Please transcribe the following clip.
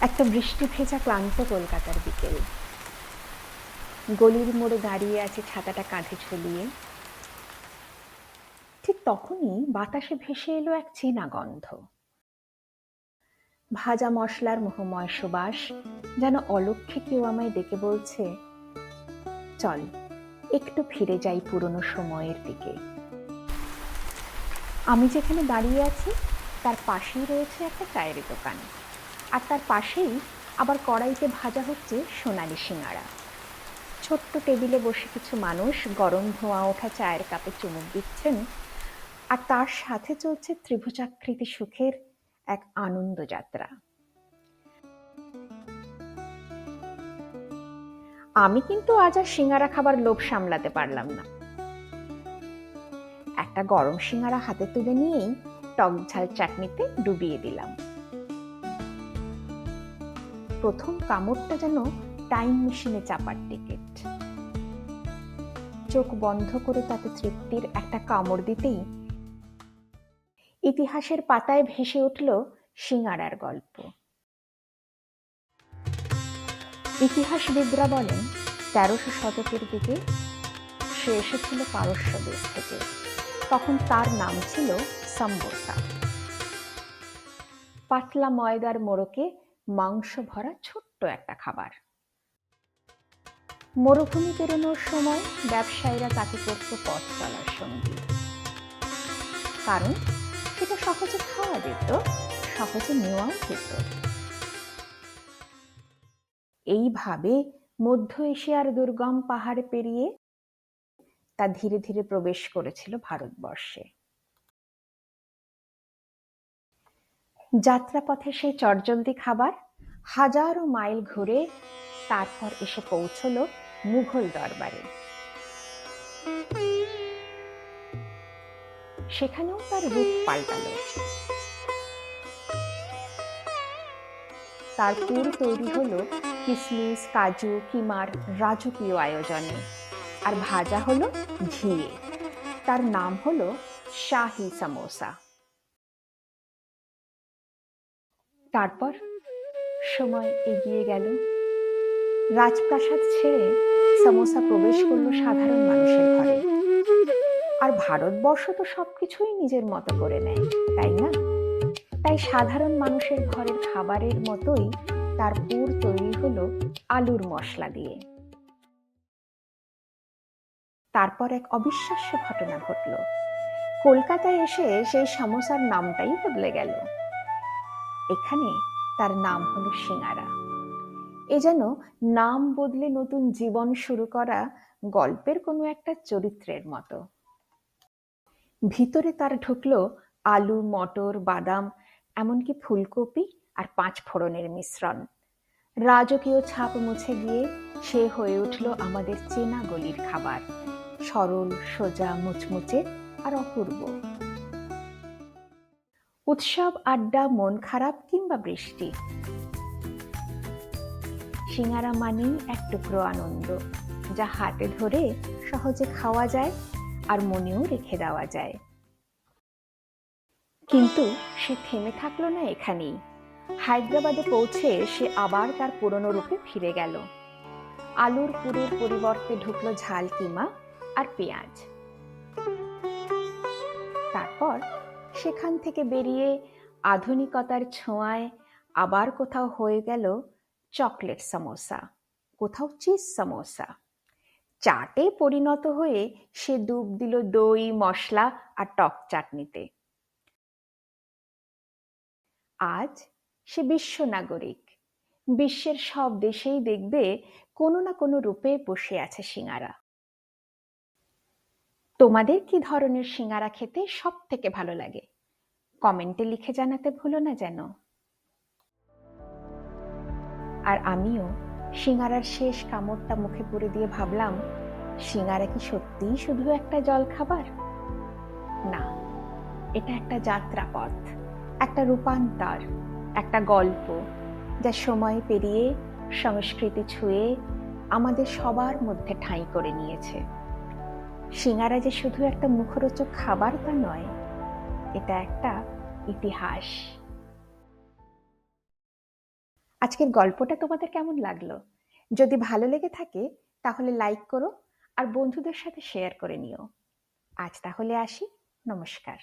একটা বৃষ্টি ভেজা ক্লান্ত কলকাতার বিকেল। গলির মোড়ে দাঁড়িয়ে আছে ছাতাটা কাঁধে ঝুলিয়ে। ঠিক তখনই বাতাসে ভেসে এলো এক চেনা গন্ধ। ভাজা মশলার মোহময় সুবাস যেন অলক্ষ্যে কেউ আমায় ডেকে বলছে, চল, একটু ফিরে যাই পুরনো সময়ের দিকে। আমি যেখানে দাঁড়িয়ে আছি, তার পাশেই রয়েছে একটা চায়ের দোকান। আর তার পাশেই আবার কড়াইতে ভাজা হচ্ছে সোনালি সিঙাড়া ছোট্ট টেবিলে বসে কিছু মানুষ গরম ধোঁয়া ওঠা চায়ের কাপে চুমুক দিচ্ছেন আর তার সাথে চলছে ত্রিভুজাকৃতি সুখের এক আনন্দ যাত্রা। আমি কিন্তু আজ আর সিঙ্গারা খাবার লোভ সামলাতে পারলাম না। একটা গরম সিঙ্গারা হাতে তুলে নিয়েই টক ঝাল চাটনিতে ডুবিয়ে দিলাম। প্রথম কামড়টা যেন টাইম মেশিনে চাপার টিকিট। চোখ বন্ধ করে তাতে তৃপ্তির একটা কামড় দিতেই ইতিহাসের পাতায় ভেসে উঠল সিঙ্গারার গল্প। ইতিহাসবিদরা বলেন, তেরোশো শতকের দিকে সে এসেছিল পারস্য দেশ থেকে। তখন তার নাম ছিল সম্বোসা। পাতলা ময়দার মোড়কে মাংস ভরা ছোট্ট একটা খাবার। মরুভূমি পেরোনোর সময় ব্যবসায়ীরা তাকে করত পথ চলার সঙ্গী। কারণ সেটা সহজে খাওয়া যেত, সহজে নেওয়াও যেত। এইভাবে মধ্য এশিয়ার দুর্গম পাহাড় পেরিয়ে তা ধীরে ধীরে প্রবেশ করেছিল ভারতবর্ষে। যাত্রাপথে সেই চটজলদি খাবার, হাজারো মাইল ঘুরে তারপর এসে পৌঁছল মুঘল দরবারে। সেখানেও তার রূপ পাল্টালো। তার পুর তৈরি হলো কিসমিস, কাজু, কিমার রাজকীয় আয়োজনে। আর ভাজা হলো ঘিয়ে। তার নাম হলো শাহি সামোসা। তারপর সময় এগিয়ে গেল। রাজপ্রাসাদ ছেড়ে সামোসা প্রবেশ করল সাধারণ মানুষের ঘরে। আর ভারতবর্ষ তো সবকিছুই নিজের মতো করে নেয়, তাই না? তাই সাধারণ মানুষের ঘরের খাবারের মতোই তার পুর তৈরি হলো আলুর মশলা দিয়ে। তারপর এক অবিশ্বাস্য ঘটনা ঘটল। কলকাতায় এসে সেই সামোসার নামটাই বদলে গেল। এখানে তার নাম হলো সিঙ্গারা। এ যেন নাম বদলে নতুন জীবন শুরু করা গল্পের কোনো একটা চরিত্রের মতো। ভিতরে তার ঢুকলো আলু, মটর, বাদাম, এমনকি ফুলকপি আর পাঁচ ফোড়নের মিশ্রণ। রাজকীয় ছাপ মুছে গিয়ে সে হয়ে উঠল আমাদের চেনা গলির খাবার, সরল, সোজা, মুচমুচে আর অপূর্ব। উৎসব, আড্ডা, মন খারাপ কিংবা বৃষ্টি। সিঙ্গারা মানেই এক টুকরো আনন্দ, যা হাতে ধরে সহজে খাওয়া যায় আর মনেও রেখে দেওয়া যায়। কিন্তু সে থেমে থাকল না এখানেই। হায়দ্রাবাদে পৌঁছে সে আবার তার পুরনো রূপে ফিরে গেল। আলুর পুরের পরিবর্তে ঢুকলো ঝাল, কিমা আর পেঁয়াজ। তারপর সেখান থেকে বেরিয়ে আধুনিকতার ছোঁয়ায় আবার কোথাও হয়ে গেল চকলেট সমোসা, কোথাও চিজ সমোসা। চাটে পরিণত হয়ে সে ডুব দিল দই, মশলা আর টক চাটনিতে। আজ সে বিশ্ব নাগরিক। বিশ্বের সব দেশেই দেখবে কোনো না কোনো রূপে বসে আছে সিঙ্গারা। তোমাদের কি ধরনের সিঙ্গারা খেতে সব থেকে ভালো লাগে? কমেন্টে লিখে জানাতে ভুলো না যেন। আর আমিও সিঙ্গারার শেষ কামড়টা মুখে পুরে দিয়ে ভাবলাম, সিঙ্গারা কি সত্যিই শুধু একটা জল খাবার না, এটা একটা যাত্রাপথ, একটা রূপান্তর, একটা গল্প যা সময় পেরিয়ে সংস্কৃতি ছুঁয়ে আমাদের সবার মধ্যে ঠাঁই করে নিয়েছে। সিঙ্গারা যে শুধু একটা মুখরোচক খাবার তা নয়, এটা একটা ইতিহাস। আজকের গল্পটা তোমাদের কেমন লাগল? যদি ভালো লেগে থাকে, তাহলে লাইক করো আর বন্ধুদের সাথে শেয়ার করে নিও। আজ তাহলে আসি। নমস্কার।